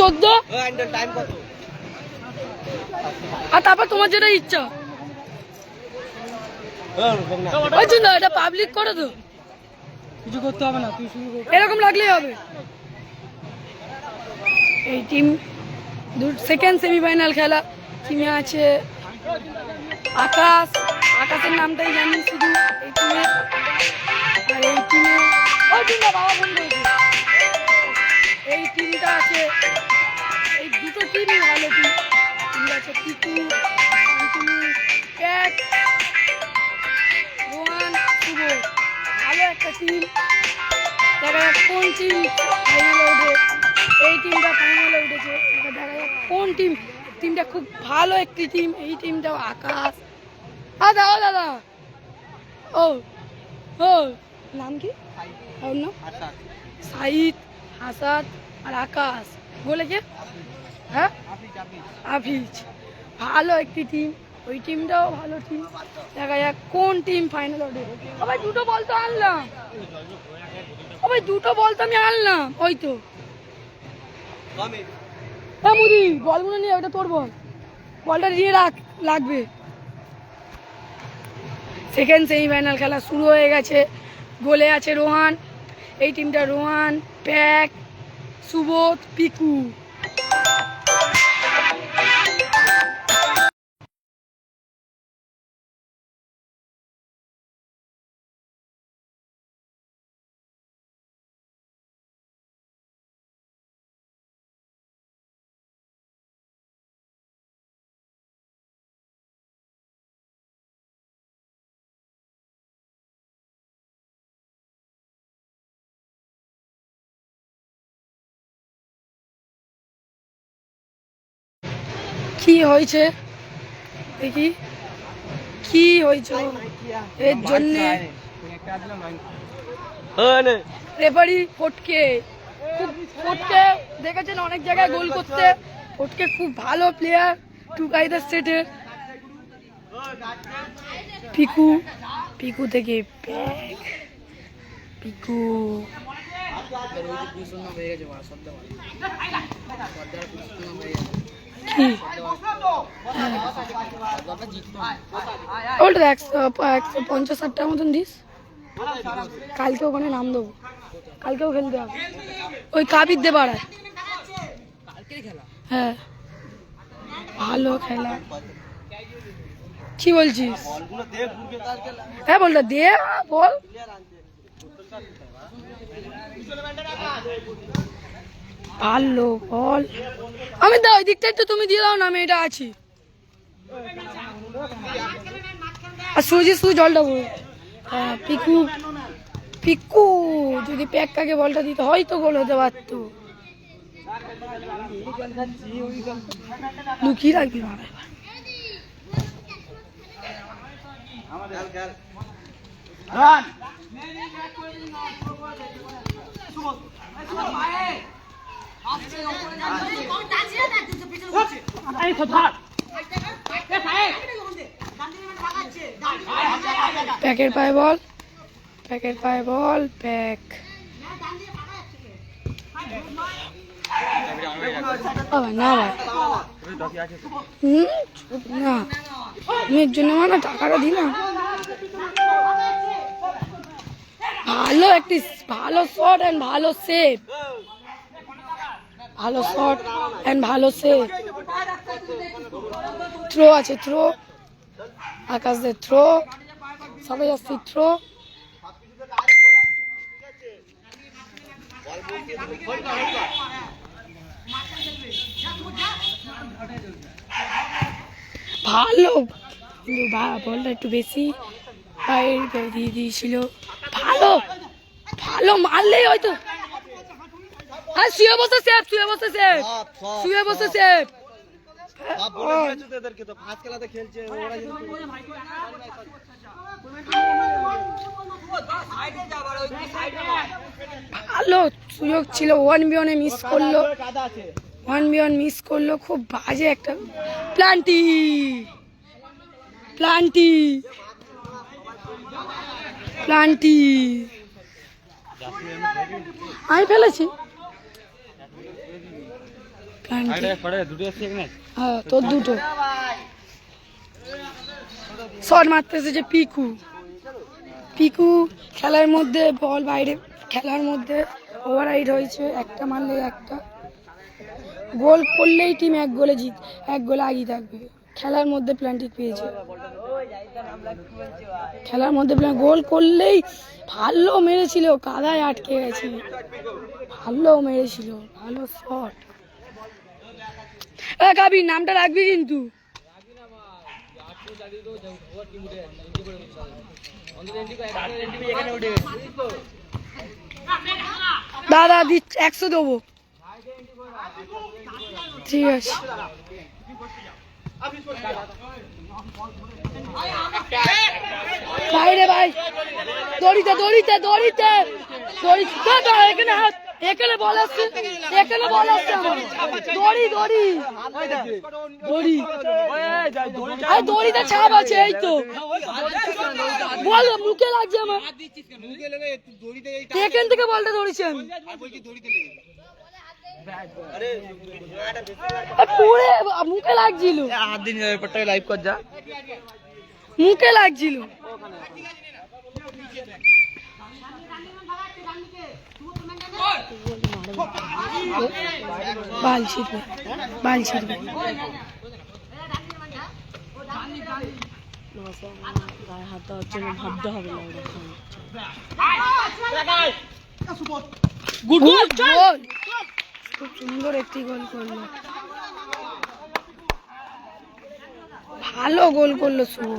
চোদ্দ? আর তারপর তোমার যেটা ইচ্ছা। ওই জন্য এটা পাবলিক করে তো কিছু করতে হবে না তুই শুরু এরকম লাগলেই হবে। এই টিম সেকেন্ড সেমিফাইনাল খেলা। টিমে আছে আকাশ। আকাশের নামটাই জানি শুধু এই টিমে আর এই টিমে ওই টিমটা বাবা করেছে এই টিমটা আছে। এই দুটো টিমই ভালো টিম টিমটা আছে পিকু শান্তনু ক্যাট রোহান শুভ। ভালো একটা টিম দেখা যাক কোন টিম ফাইনালে উঠে। এই টিমটা ফাইনালে উঠেছে। এবার দেখা যাক কোন টিম টিমটা খুব ভালো একটি টিম এই টিমটাও আকাশ। দাদা ও দাদা ও ও। নাম কি? সাইদ হাসাদ আর আকাশ। বলে কে হ্যাঁ? আফিজ ভালো একটি টিম ওই টিমটাও ভালো টিম দেখা যাক কোন টিম ফাইনাল ও ভাই দুটো বল তো আনলাম। ভাই দুটো বল তো আমি আনলাম। ওই তো। হ্যাঁ মুদি, বলগুলো নিয়ে ওটা তোর বল। বলটা দিয়ে রাখ, লাগবে। সেকেন্ড সেমিফাইনাল খেলা শুরু হয়ে গেছে। গোলে আছে রোহান। এই টিমটা রোহান। প্যাক সুবোধ পিকু কি হয়েছে? দেখি। কি হয়েছে? এর জন্যে রেফারি ফটকে ফটকে, দেখেছেন অনেক জায়গায় গোল করতে। ফটকে খুব ভালো প্লেয়ার টু কাইদার সেটের পিকু পিকু থেকে পিকু। কি ওটা একশো একশো পঞ্চাশ ষাট মতন দিস। কালকে ওখানে নাম দেবো। কালকেও খেলতে হবে। ওই কাবির দে পাড়ায় হ্যাঁ। ভালো খেলা। কি বলছিস? হ্যাঁ বলটা দে, বল। ভালো, বল। আমি দাও ওই দিকটা একটু তুমি দিয়ে দাও না, আমি এটা আছি। আর সুজি শুধু জলটা পড়ো হ্যাঁ পিকু পিকু, যদি প্যাকটাকে বলটা দিতে, হয়তো গোল হতে পারতো। লুকিয়ে রাখবি মারা এবার। প্যাকের পায়ে বল, প্যাকের পায়ে বল, প্যাক। না হুম না। মেয়ের জন্য মানে টাকাটা দি না। ভালো একটি, ভালো শট অ্যান্ড ভালো সেভ ভালো শট অ্যান্ড ভালো সে থ্রো আছে থ্রো আকাশদের থ্রো সবাই আসছি থ্রো ভালো। কিন্তু বলটা একটু বেশি। দিয়ে দিয়েছিল। ভালো। ভালো মারলেই হয়তো। আর শুয়ে বসে সেফ শুয়ে বসে সেফ। শুয়ে বসে সেফ। ভালো সুযোগ ছিল ওয়ান মিস করল। ওয়ান মিস করল খুব বাজে একটা। প্লান্টি! প্লান্টি! প্লান্টি! আমি ফেলেছি প্ল্যান্টি দুটো আসছে এখানে হ্যাঁ তোর দুটো। শট মারতে এসেছে পিকু। পিকু খেলার মধ্যে বল বাইরে খেলার মধ্যে ওভার রাইড হয়েছে একটা মারলে একটা। গোল করলেই টিম এক গোলে জিত এক গোলে আগিয়ে থাকবে। খেলার মধ্যে প্ল্যান্টিক পেয়েছে। খেলার মধ্যে plan- গোল করলেই ভালো মেরেছিল কাদায় আটকে গেছে। ভালো মেরেছিল ভালো শট গাবি নামটা রাখবি কিন্তু। দাদা দিচ্ছ একশো দেবো। ঠিক আছে। বাইরে ভাই দড়িতে দড়িতে দড়িতে। দড়ি না, না, এখানে হাত এখানে বল আসছে। এখানে বল আসছে দড়ি দড়ি। দড়ি। আরে দড়িতে ছাপ আছে এই তো। বল মুখে লাগছে আমার। এখান থেকে বলটা ধরেছেন। পুরে মুখে লাগছিল। হাত দিন লাইভ কর যা। মুখে লাগছিল। বাল বাল ছিটবে গুড গোল খুব। সুন্দর একটি গোল করল। ভালো গোল করল শুভ।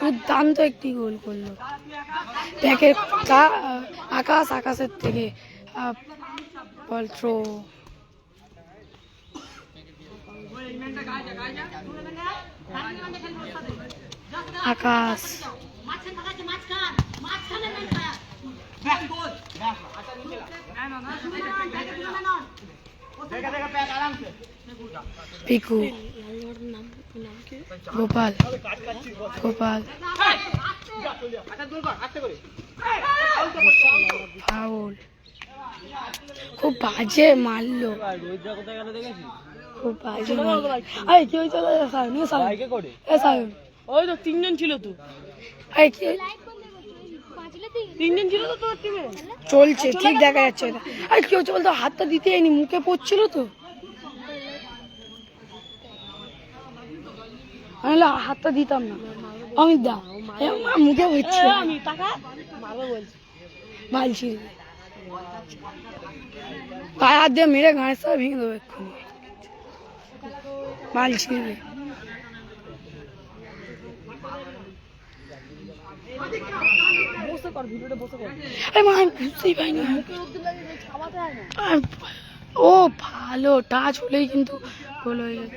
দুর্দান্ত একটি গোল করল। দেখে আকাশ আকাশের থেকে আহ, ball throw Akash Piku Gopal Gopal foul খুব বাজে মারলো। খুব বাজে মারলো। আরে কি হয়েছিল সায়ন এ সায়ন। এ সায়ন। ওই তো তিনজন ছিল তো। আরে কি তিনজন ছিল তো তোর টিমে চলছে ঠিক দেখা যাচ্ছে আরে কেউ চলতো হাতটা দিতে যায়নি মুখে পড়ছিল তো। নাহলে হাতটা দিতাম না। অমিত দা এ মুখে পড়ছে। আমি টাকা মারবো বলছি। বালছি পায়ে হাত দিয়ে মেরে গাঁয়ের সব ভেঙে দেবো এক্ষুনি। বালছি বসে কর ভিডিওটা বসে কর আরে মা, আমি বুঝতেই পাইনি আর ও ভালো, টাচ হলেই কিন্তু গোল হয়ে যেত।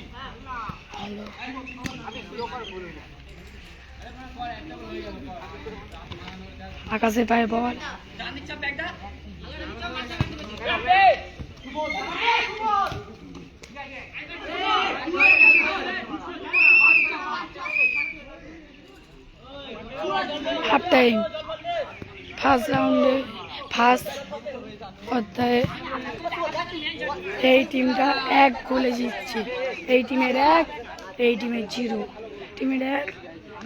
ভালো। আকাশে পায়ে বল। হাফ টাইম ফার্স্ট রাউন্ডে ফার্স্ট অধ্যায়ে এই টিমটা এক গোলে জিতছে। এই টিমের এক এই টিমের জিরো। টিমের এক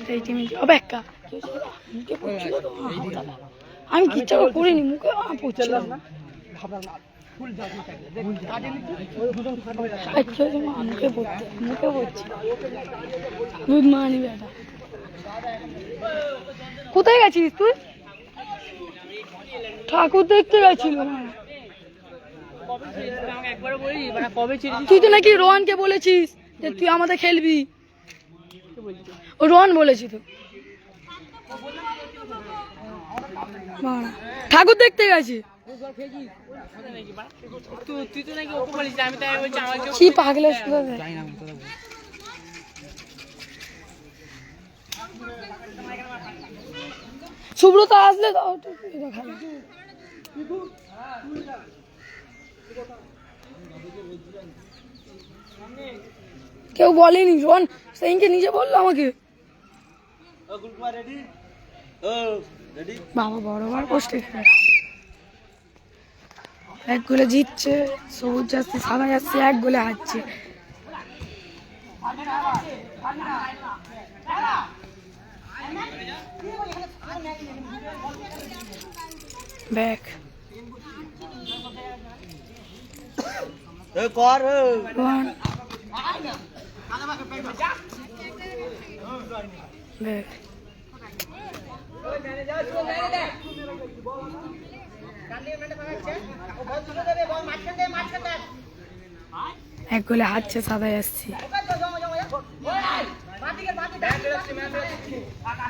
এই টিমের অপেক্ষা। আমি কিচ্ছু করিনি মুখে আহ, পড়ছিল আচ্ছা, তোমার মুখে পড়তে মুখে পড়ছে। দুধ মানি বেটা। কোথায় গেছিস তুই? ঠাকুর দেখতে গেছিল তুই তো নাকি রোহানকে বলেছিস। যে তুই আমাদের খেলবি। ও রোহান বলেছি তো। ঠাকুর দেখতে গেছি। কি সুযোগ সুব্রত, আসলে খাই। কেউ বলেনি রোহন সেইকে নিজে বলল আমাকে। বাবা বড় বড় পোস্টে এক গোলে জিতছে সবুজ যাচ্ছে সাদা যাচ্ছে এক গোলে হারছে। ব্যাক। কর। এক গোলে হারছে সাদা যাচ্ছে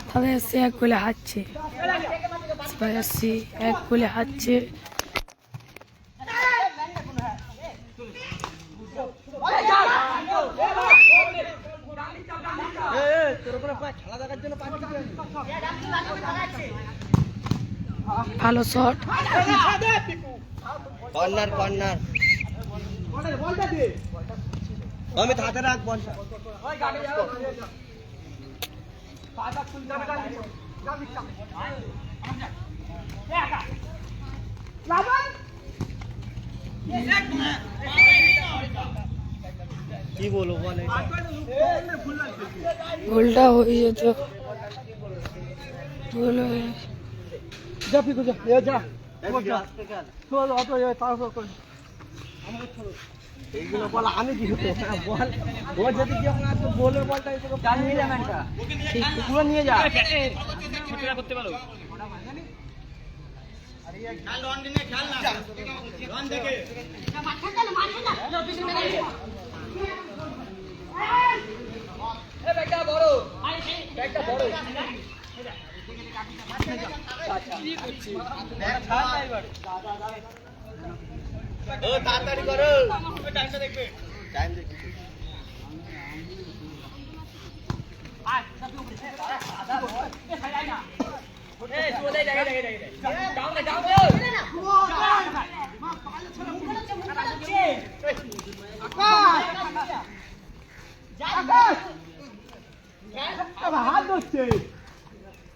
সাদা যাচ্ছে এক গোলে হারছে সাদা যাচ্ছে এক গোলে হারছে ভালো শট। কর্নার কর্নার অমিত হাতে রাখ বলটা কি বলব বলে গোলটা হয়ে যেত। গোল হয়ে যা পিকু যা। এ যা। চল অত তাড়াতাড়ি করে এইগুলো বল আমি কি হতে বল। ও যদি কি না তো বলে বলটা তোকে জান নিয়ে যাবেন কা পুরো নিয়ে যা। ছোটরা করতে পারো। ও তাড়াতাড়ি করো। টাইমটা দেখবে টাইম দেখবে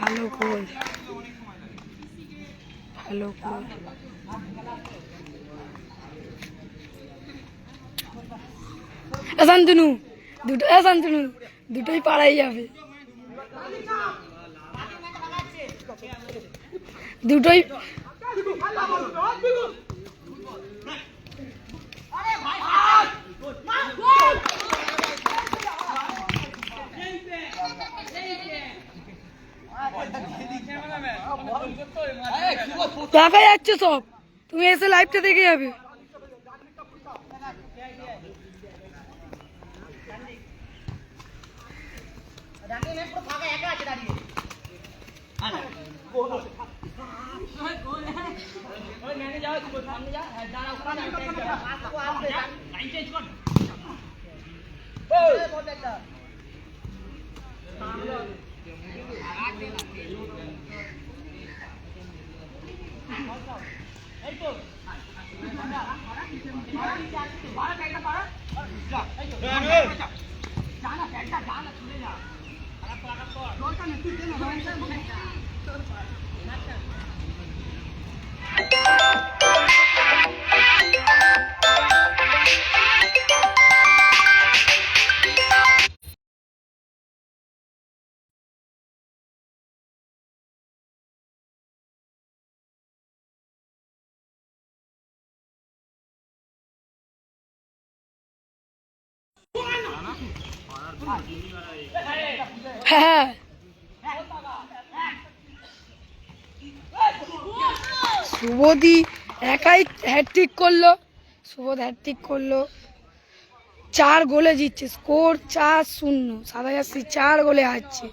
ভালো গোল। ভালো এ শান্তনু দুটো শান্তনু দুটোই পাড়াই যাবে। দুটোই দেখা যাচ্ছে সব তুমি এসে লাইভটা দেখে যাবে দাঁড়া দরকার নেই তুই হ্যাঁ। শুভদি একাই হ্যাট্রিক করল। শুভদ হ্যাট্রিক করল। চার গোলে জিতছে। স্কোর চার শূন্য। সাদা জার্সি চার গোলে হারছে।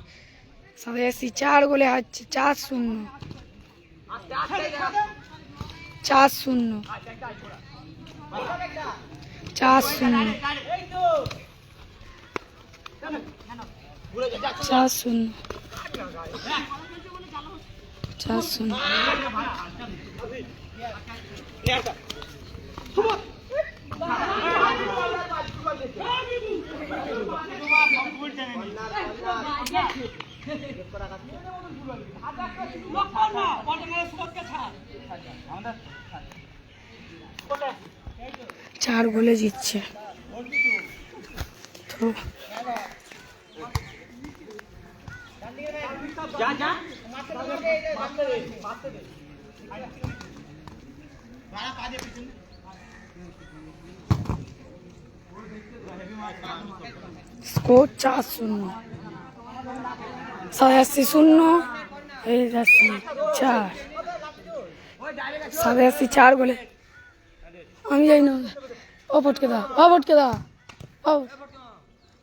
সাদা জার্সি চার গোলে হারছে। চার শূন্য। চার শূন্য। চার শূন্য। চার শূন্য চার চার গোলে জিতছে তো স্কোর চার শূন্য। সাতাশি শূন্য যাচ্ছি চার। সাতাশি চার বলে। আমি যাই না। ও পটকে দা ও পটকে দা ও।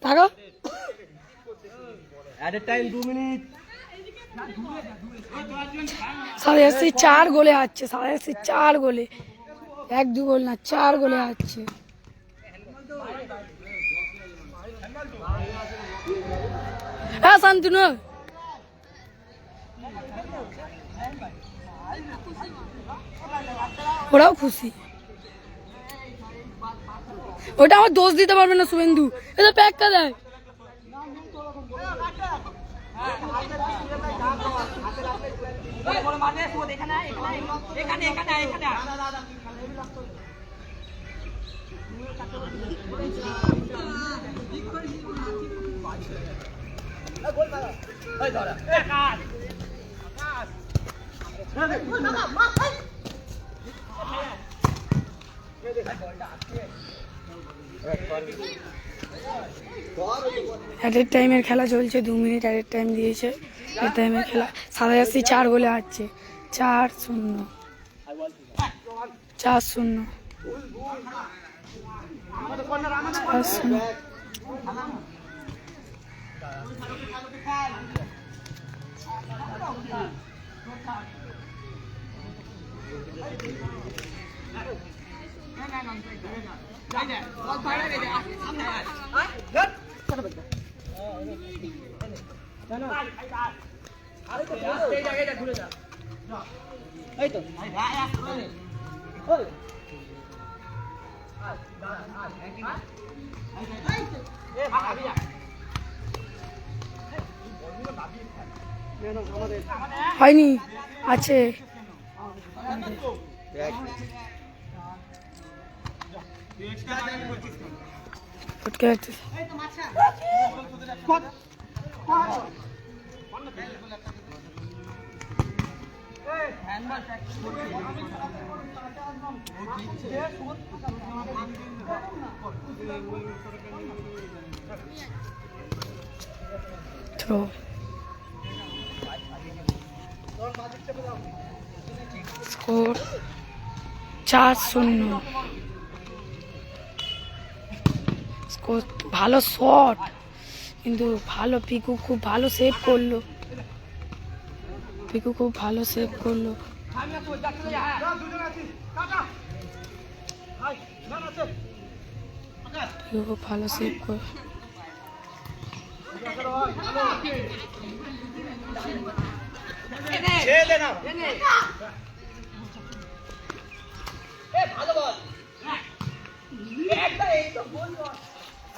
থাকো। অ্যাট এ টাইম দু মিনিট সাতাশি চার গোলে হারছে সাতাশি চার গোলে। এক, দু গোল না, চার গোলে হারছে। হ্যাঁ শান্তনু। ওরাও খুশি। ওটা আমার দোষ দিতে পারবে না, শুভেন্দু। এটা প্যাকটা দেয়। এখানে এখানে এখানে মাথায় অ্যাডের টাইমের খেলা চলছে, দু মিনিট অ্যাডের টাইম দিয়েছে। অ্যাডের টাইমের খেলা, সাদা জার্সি চার গোলে হারছে। চার শূন্য। চার শূন্য। চার শূন্য। এই তো হয়নি আছে। ফটকে যাচ্ছে তো স্কোর চার শূন্য। ভালো শট। কিন্তু ভালো পিকু খুব ভালো সেভ করল। পিকু খুব ভালো সেভ করল। খুব ভালো সেভ করল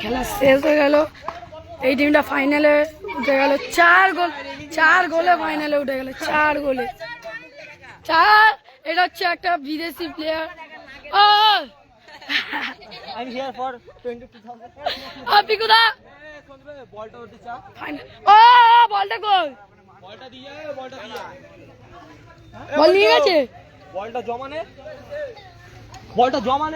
খেলা শেষ হয়ে গেল। এই টিমটা ফাইনালে উঠে গেল। চার গোল চার গোলে ফাইনালে উঠে গেল। চার গোলে। চার এটা হচ্ছে একটা বিদেশি player O! I'm here for 22,000. আপনি কোথা? বলটা ওঠে চা। ফাইনাল ও বলটা গোল। বলটা দিয়ে বলটা দিয়ে বল নিয়ে গেছে। বলটা জমানে বলটা জমানে